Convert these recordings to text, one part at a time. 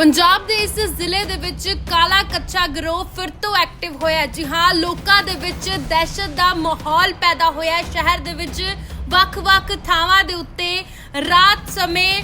ਪੰਜਾਬ ਦੇ ਇਸ ਜ਼ਿਲ੍ਹੇ ਦੇ ਵਿੱਚ ਕਾਲਾ ਕੱਚਾ ਗਰੋਹ ਫਿਰ ਤੋਂ ਐਕਟਿਵ ਹੋਇਆ ਜੀ ਹਾਂ, ਲੋਕਾਂ ਦੇ ਵਿੱਚ ਦਹਿਸ਼ਤ ਦਾ ਮਾਹੌਲ ਪੈਦਾ ਹੋਇਆ ਹੈ। ਸ਼ਹਿਰ ਦੇ ਵਿੱਚ ਵੱਖ-ਵੱਖ ਥਾਵਾਂ ਦੇ ਉੱਤੇ ਰਾਤ ਸਮੇਂ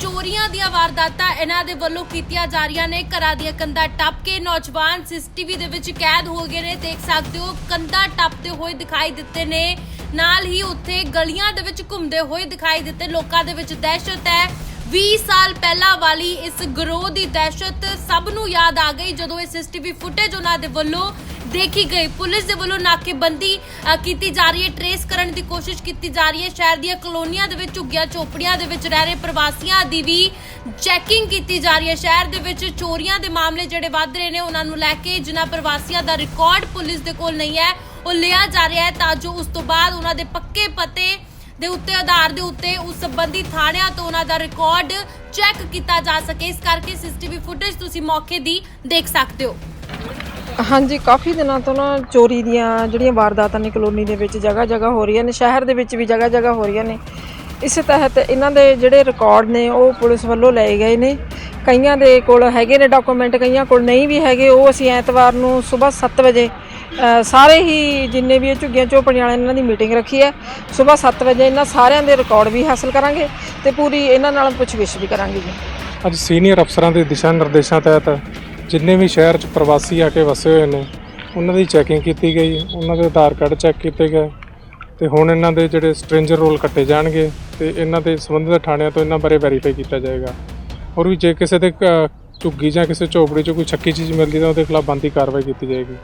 ਚੋਰੀਆਂ ਦੀਆਂ ਵਾਰਦਾਤਾਂ ਇਹਨਾਂ ਦੇ ਵੱਲੋਂ ਕੀਤੀਆਂ ਜਾ ਰਹੀਆਂ ਨੇ। ਘਰਾਂ ਦੀਆਂ ਕੰਧਾਂ ਟੱਪ ਕੇ ਨੌਜਵਾਨ ਸੀਸੀਟੀਵੀ ਦੇ ਵਿੱਚ ਕੈਦ ਹੋ ਗਏ ਨੇ। ਦੇਖ ਸਕਦੇ ਹੋ, ਕੰਧਾਂ ਟੱਪਦੇ ਹੋਏ ਦਿਖਾਈ ਦਿੱਤੇ ਨੇ। ਨਾਲ ਹੀ ਉੱਥੇ ਗਲੀਆਂ ਦੇ ਵਿੱਚ ਘੁੰਮਦੇ ਹੋਏ ਦਿਖਾਈ ਦਿੱਤੇ। ਲੋਕਾਂ ਦੇ ਵਿੱਚ ਦਹਿਸ਼ਤ ਹੈ। 20 ਸਾਲ ਪਹਿਲਾਂ ਵਾਲੀ ਇਸ ਗਰੋਹ ਦੀ ਦਹਿਸ਼ਤ ਸਭ ਨੂੰ ਯਾਦ ਆ ਗਈ ਜਦੋਂ ਇਹ ਸੀਸੀਟੀਵੀ ਫੁਟੇਜ ਉਹਨਾਂ ਦੇ ਵੱਲੋਂ ਦੇਖੀ ਗਈ। ਪੁਲਿਸ ਦੇ ਵੱਲੋਂ ਨਾਕੇਬੰਦੀ ਕੀਤੀ ਜਾ ਰਹੀ ਹੈ, ਟਰੇਸ ਕਰਨ ਦੀ ਕੋਸ਼ਿਸ਼ ਕੀਤੀ ਜਾ ਰਹੀ ਹੈ। ਸ਼ਹਿਰ ਦੀਆਂ ਕਲੋਨੀਆਂ ਦੇ ਵਿੱਚ, ਝੁੱਗੀਆਂ ਚੋਪੜੀਆਂ ਦੇ ਵਿੱਚ ਰਹਿ ਰਹੇ ਪ੍ਰਵਾਸੀਆਂ ਦੀ ਵੀ ਚੈਕਿੰਗ ਕੀਤੀ ਜਾ ਰਹੀ ਹੈ। ਸ਼ਹਿਰ ਦੇ ਵਿੱਚ ਚੋਰੀਆਂ ਦੇ ਮਾਮਲੇ ਜਿਹੜੇ ਵੱਧ ਰਹੇ ਨੇ, ਉਹਨਾਂ ਨੂੰ ਲੈ ਕੇ ਜਿਨ੍ਹਾਂ ਪ੍ਰਵਾਸੀਆਂ ਦਾ ਰਿਕਾਰਡ ਪੁਲਿਸ ਦੇ ਕੋਲ ਨਹੀਂ ਹੈ, ਉਹ ਲਿਆ ਜਾ ਰਿਹਾ ਹੈ ਤਾਂ ਜੋ ਉਸ ਤੋਂ ਬਾਅਦ ਉਹਨਾਂ ਦੇ ਪੱਕੇ ਪਤੇ ਦੇ ਉੱਤੇ ਆਧਾਰ ਦੇ ਉੱਤੇ ਉਸ ਸੰਬੰਧੀ ਥਾਣਿਆਂ ਤੋਂ ਉਹਨਾਂ ਦਾ ਰਿਕਾਰਡ ਚੈੱਕ ਕੀਤਾ ਜਾ ਸਕੇ। ਇਸ ਕਰਕੇ ਸੀਸੀਟੀਵੀ ਫੁਟੇਜ ਤੁਸੀਂ ਮੌਕੇ ਦੀ ਦੇਖ ਸਕਦੇ ਹੋ। ਹਾਂਜੀ, ਕਾਫੀ ਦਿਨਾਂ ਤੋਂ ਨਾ ਚੋਰੀ ਦੀਆਂ ਜਿਹੜੀਆਂ ਵਾਰਦਾਤਾਂ ਨੇ ਕਲੋਨੀ ਦੇ ਵਿੱਚ ਜਗ੍ਹਾ ਜਗ੍ਹਾ ਹੋ ਰਹੀਆਂ ਨੇ, ਸ਼ਹਿਰ ਦੇ ਵਿੱਚ ਵੀ ਜਗ੍ਹਾ ਜਗ੍ਹਾ ਹੋ ਰਹੀਆਂ ਨੇ। ਇਸੇ ਤਹਿਤ ਇਹਨਾਂ ਦੇ ਜਿਹੜੇ ਰਿਕਾਰਡ ਨੇ, ਉਹ ਪੁਲਿਸ ਵੱਲੋਂ ਲਏ ਗਏ ਨੇ। ਕਈਆਂ ਦੇ ਕੋਲ ਹੈਗੇ ਨੇ ਡਾਕੂਮੈਂਟ ਕਈਆਂ ਕੋਲ ਨਹੀਂ ਵੀ ਹੈਗੇ, ਉਹ ਅਸੀਂ ਐਤਵਾਰ ਨੂੰ ਸਵੇਰ 7 ਵਜੇ ਸਾਰੇ ਹੀ ਜਿੰਨੇ ਵੀ ਇਹ ਝੁੱਗੀਆਂ ਝੋਪੜੀਆਂ ਵਾਲਿਆਂ ਇਹਨਾਂ ਦੀ ਮੀਟਿੰਗ ਰੱਖੀ ਹੈ। ਸਵੇਰ 7 ਵਜੇ ਇਹਨਾਂ ਸਾਰਿਆਂ ਦੇ ਰਿਕਾਰਡ ਵੀ ਹਾਸਲ ਕਰਾਂਗੇ ਤੇ ਪੂਰੀ ਇਹਨਾਂ ਨਾਲ ਪੁੱਛਗਿੱਛ ਵੀ ਕਰਾਂਗੇ ਜੀ। ਅੱਜ ਸੀਨੀਅਰ ਅਫਸਰਾਂ ਦੇ ਦਿਸ਼ਾ ਨਿਰਦੇਸ਼ਾਂ ਤਹਿਤ ਜਿੰਨੇ ਵੀ ਸ਼ਹਿਰ 'ਚ ਪ੍ਰਵਾਸੀ ਆ ਕੇ ਵਸੇ ਹੋਏ ਨੇ, ਉਹਨਾਂ ਦੀ ਚੈਕਿੰਗ ਕੀਤੀ ਗਈ, ਉਹਨਾਂ ਦੇ ਆਧਾਰ ਕਾਰਡ ਚੈੱਕ ਕੀਤੇ ਗਏ ਤੇ ਹੁਣ ਇਹਨਾਂ ਦੇ ਜਿਹੜੇ ਸਟ੍ਰੇਂਜਰ ਰੋਲ ਕੱਟੇ ਜਾਣਗੇ ਤੇ ਇਹਨਾਂ ਦੇ ਸੰਬੰਧਿਤ ਥਾਣਿਆਂ ਤੋਂ ਇਹਨਾਂ ਬਾਰੇ ਵੈਰੀਫਾਈ ਕੀਤਾ ਜਾਏਗਾ। ਔਰ ਵੀ ਜੇ ਕਿਸੇ ਦੇ ਅ, ਝੁੱਗੀ ਜਾਂ ਕਿਸੇ ਝੋਪੜੀ 'ਚ ਕੋਈ ਛੱਕੀ ਚੀਜ਼ ਮਿਲਦੀ ਤਾਂ ਉਹਦੇ ਖਿਲਾਫ ਬੰਦੀ ਕਾਰਵਾਈ ਕੀਤੀ ਜਾਏਗੀ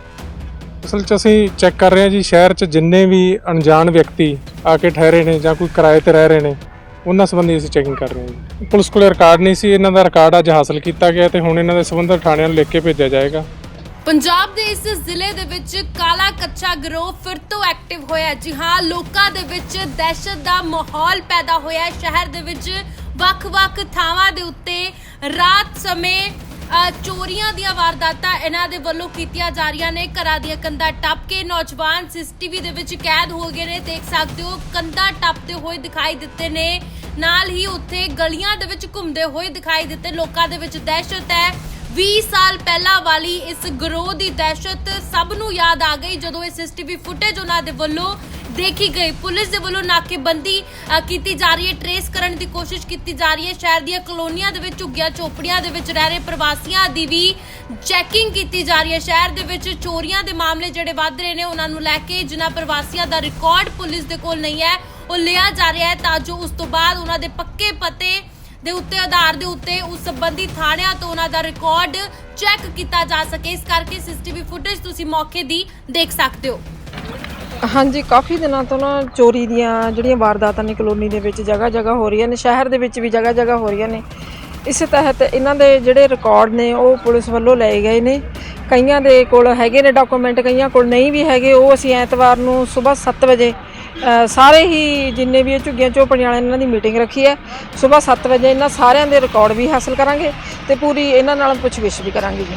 ਅਸਲ 'ਚ ਅਸੀਂ ਚੈੱਕ ਕਰ ਰਹੇ ਹਾਂ ਜੀ ਸ਼ਹਿਰ 'ਚ ਜਿੰਨੇ ਵੀ ਅਣਜਾਣ ਵਿਅਕਤੀ ਆ ਕੇ ਠਹਿਰੇ ਨੇ ਜਾਂ ਕੋਈ ਕਿਰਾਏ ਤੇ ਰਹਿ ਰਹੇ ਨੇ ਉਹਨਾਂ ਸੰਬੰਧੀ ਅਸੀਂ ਚੈਕਿੰਗ ਕਰ ਰਹੇ ਹਾਂ ਜੀ ਪੁਲਿਸ ਕੋਲ ਰਿਕਾਰਡ ਨਹੀਂ ਸੀ ਇਹਨਾਂ ਦਾ ਰਿਕਾਰਡ ਅੱਜ ਹਾਸਲ ਕੀਤਾ ਗਿਆ ਤੇ ਹੁਣ ਇਹਨਾਂ ਦੇ ਸੰਬੰਧਿਤ ਥਾਣਿਆਂ ਨੂੰ ਲਿਖ ਕੇ ਭੇਜਿਆ ਜਾਏਗਾ ਪੰਜਾਬ ਦੇ ਇਸ ਜ਼ਿਲ੍ਹੇ ਦੇ ਵਿੱਚ ਕਾਲਾ ਕੱਚਾ ਗਰੋਹ ਫਿਰ ਤੋਂ ਐਕਟਿਵ ਹੋਇਆ ਹੈ। ਜੀ ਹਾਂ ਲੋਕਾਂ ਦੇ ਵਿੱਚ ਦਹਿਸ਼ਤ ਦਾ ਮਾਹੌਲ ਪੈਦਾ ਹੋਇਆ ਹੈ। ਸ਼ਹਿਰ ਦੇ ਵਿੱਚ ਵੱਖ-ਵੱਖ ਥਾਵਾਂ ਦੇ ਉੱਤੇ ਰਾਤ ਸਮੇਂ ਚੋਰੀਆਂ ਦੀਆਂ ਵਾਰਦਾਤਾਂ ਇਹਨਾਂ ਦੇ ਵੱਲੋਂ ਕੀਤੀਆਂ ਜਾ ਰਹੀਆਂ ਨੇ। ਘਰਾਂ ਦੀਆਂ ਕੰਧਾਂ ਟੱਪ ਕੇ ਨੌਜਵਾਨ ਸੀਸੀਟੀਵੀ ਦੇ ਵਿੱਚ ਕੈਦ ਹੋ ਗਏ ਨੇ। ਦੇਖ ਸਕਦੇ ਹੋ, ਕੰਧਾਂ ਟੱਪਦੇ ਹੋਏ ਦਿਖਾਈ ਦਿੱਤੇ ਨੇ। ਨਾਲ ਹੀ ਉੱਥੇ ਗਲੀਆਂ ਦੇ ਵਿੱਚ ਘੁੰਮਦੇ ਹੋਏ ਦਿਖਾਈ ਦਿੱਤੇ। ਲੋਕਾਂ ਦੇ ਵਿੱਚ ਦਹਿਸ਼ਤ ਹੈ। 20 ਸਾਲ ਪਹਿਲਾਂ ਵਾਲੀ ਇਸ ਗਰੋਹ ਦੀ ਦਹਿਸ਼ਤ ਸਭ ਨੂੰ ਯਾਦ ਆ ਗਈ ਜਦੋਂ ਇਹ ਸੀਸੀਟੀਵੀ ਫੁਟੇਜ ਉਹਨਾਂ ਦੇ ਵੱਲੋਂ ਦੇਖੀ ਗਈ। ਪੁਲਿਸ ਦੇ ਵੱਲੋਂ ਨਾਕੇਬੰਦੀ ਅ, ਕੀਤੀ ਜਾ ਰਹੀ ਹੈ। ਟਰੇਸ ਕਰਨ ਦੀ ਕੋਸ਼ਿਸ਼ ਕੀਤੀ ਜਾ ਰਹੀ ਹੈ। ਸ਼ਹਿਰ ਦੀਆਂ ਕਲੋਨੀਆਂ ਦੇ ਵਿੱਚ ਝੁੱਗੀਆਂ ਚੋਪੜੀਆਂ ਦੇ ਵਿੱਚ ਰਹਿ ਰਹੇ ਪ੍ਰਵਾਸੀਆਂ ਦੀ ਵੀ ਚੈਕਿੰਗ ਕੀਤੀ ਜਾ ਰਹੀ ਹੈ। ਸ਼ਹਿਰ ਦੇ ਵਿੱਚ ਚੋਰੀਆਂ ਦੇ ਮਾਮਲੇ ਜਿਹੜੇ ਵੱਧ ਰਹੇ ਨੇ ਉਹਨਾਂ ਨੂੰ ਲੈ ਕੇ ਜਿਨ੍ਹਾਂ ਪ੍ਰਵਾਸੀਆਂ ਦਾ ਰਿਕਾਰਡ ਪੁਲਿਸ ਦੇ ਕੋਲ ਨਹੀਂ ਹੈ ਉਹ ਲਿਆ ਜਾ ਰਿਹਾ ਹੈ ਤਾਂ ਜੋ ਉਸ ਤੋਂ ਬਾਅਦ ਉਹਨਾਂ ਦੇ ਪੱਕੇ ਪਤੇ ਦੇ ਉੱਤੇ ਆਧਾਰ ਦੇ ਉੱਤੇ ਉਸ ਸੰਬੰਧੀ ਥਾਣਿਆਂ ਤੋਂ ਉਹਨਾਂ ਦਾ ਰਿਕਾਰਡ ਚੈੱਕ ਕੀਤਾ ਜਾ ਸਕੇ। ਇਸ ਕਰਕੇ ਸੀਸੀਟੀਵੀ ਫੁਟੇਜ ਤੁਸੀਂ ਮੌਕੇ ਦੀ ਦੇਖ ਸਕਦੇ ਹੋ। ਹਾਂਜੀ, ਕਾਫੀ ਦਿਨਾਂ ਤੋਂ ਨਾ ਚੋਰੀ ਦੀਆਂ ਜਿਹੜੀਆਂ ਵਾਰਦਾਤਾਂ ਨੇ ਕਲੋਨੀ ਦੇ ਵਿੱਚ ਜਗ੍ਹਾ ਜਗ੍ਹਾ ਹੋ ਰਹੀਆਂ ਨੇ, ਸ਼ਹਿਰ ਦੇ ਵਿੱਚ ਵੀ ਜਗ੍ਹਾ ਜਗ੍ਹਾ ਹੋ ਰਹੀਆਂ ਨੇ। ਇਸੇ ਤਹਿਤ ਇਹਨਾਂ ਦੇ ਜਿਹੜੇ ਰਿਕਾਰਡ ਨੇ, ਉਹ ਪੁਲਿਸ ਵੱਲੋਂ ਲਏ ਗਏ ਨੇ। ਕਈਆਂ ਦੇ ਕੋਲ ਹੈਗੇ ਨੇ ਡਾਕੂਮੈਂਟ ਕਈਆਂ ਕੋਲ ਨਹੀਂ ਵੀ ਹੈਗੇ। ਉਹ ਅਸੀਂ ਐਤਵਾਰ ਨੂੰ ਸਵੇਰ 7 ਵਜੇ ਸਾਰੇ ਹੀ ਜਿੰਨੇ ਵੀ ਇਹ ਝੁੱਗੀਆਂ ਝੋਪੜੀਆਂ ਵਾਲਿਆਂ ਇਹਨਾਂ ਦੀ ਮੀਟਿੰਗ ਰੱਖੀ ਹੈ। ਸਵੇਰ 7 ਵਜੇ ਇਹਨਾਂ ਸਾਰਿਆਂ ਦੇ ਰਿਕਾਰਡ ਵੀ ਹਾਸਲ ਕਰਾਂਗੇ ਤੇ ਪੂਰੀ ਇਹਨਾਂ ਨਾਲ ਪੁੱਛਗਿੱਛ ਵੀ ਕਰਾਂਗੇ ਜੀ।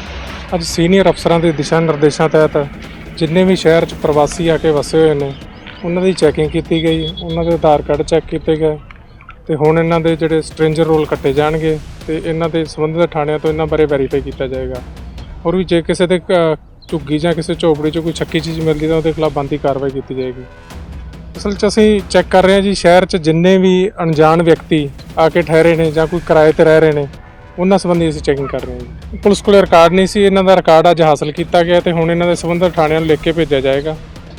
ਅੱਜ ਸੀਨੀਅਰ ਅਫਸਰਾਂ ਦੇ ਦਿਸ਼ਾ ਨਿਰਦੇਸ਼ਾਂ ਤਹਿਤ ਜਿੰਨੇ ਵੀ ਸ਼ਹਿਰ 'ਚ ਪ੍ਰਵਾਸੀ ਆ ਕੇ ਵਸੇ ਹੋਏ ਨੇ ਉਹਨਾਂ ਦੀ ਚੈਕਿੰਗ ਕੀਤੀ ਗਈ ਉਹਨਾਂ ਦੇ ਆਧਾਰ ਕਾਰਡ ਚੈੱਕ ਕੀਤੇ ਗਏ ਤੇ ਹੁਣ ਇਹਨਾਂ ਦੇ ਜਿਹੜੇ ਸਟ੍ਰੇਂਜਰ ਰੋਲ ਕੱਟੇ ਜਾਣਗੇ ਤੇ ਇਹਨਾਂ ਦੇ ਸੰਬੰਧਿਤ ਥਾਣਿਆਂ ਤੋਂ ਇਹਨਾਂ ਬਾਰੇ ਵੈਰੀਫਾਈ ਕੀਤਾ ਜਾਏਗਾ। ਔਰ ਵੀ ਜੇ ਕਿਸੇ ਦੇ ਅ, ਝੁੱਗੀ ਜਾਂ ਕਿਸੇ ਝੋਪੜੀ 'ਚ ਕੋਈ ਛੱਕੀ ਚੀਜ਼ ਮਿਲਦੀ ਤਾਂ ਉਹਦੇ ਖਿਲਾਫ ਬੰਦੀ ਕਾਰਵਾਈ ਕੀਤੀ ਜਾਏਗੀ। ਅਸਲ 'ਚ ਅਸੀਂ ਚੈੱਕ ਕਰ ਰਹੇ ਹਾਂ ਜੀ ਸ਼ਹਿਰ 'ਚ ਜਿੰਨੇ ਵੀ ਅਣਜਾਣ ਵਿਅਕਤੀ ਆ ਕੇ ਠਹਿਰੇ ਨੇ ਜਾਂ ਕੋਈ ਕਿਰਾਏ ਤੇ ਰਹਿ ਰਹੇ ਨੇ ਉਹਨਾਂ ਸੰਬੰਧੀ ਅਸੀਂ ਚੈਕਿੰਗ ਕਰ ਰਹੇ ਹਾਂ ਜੀ। ਪੁਲਿਸ ਕੋਲ ਰਿਕਾਰਡ ਨਹੀਂ ਸੀ, ਇਹਨਾਂ ਦਾ ਰਿਕਾਰਡ ਅੱਜ ਹਾਸਲ ਕੀਤਾ ਗਿਆ ਤੇ ਹੁਣ ਇਹਨਾਂ ਦੇ ਸੰਬੰਧਿਤ ਥਾਣਿਆਂ ਨੂੰ ਲਿਖ ਕੇ ਭੇਜਿਆ ਜਾਏਗਾ।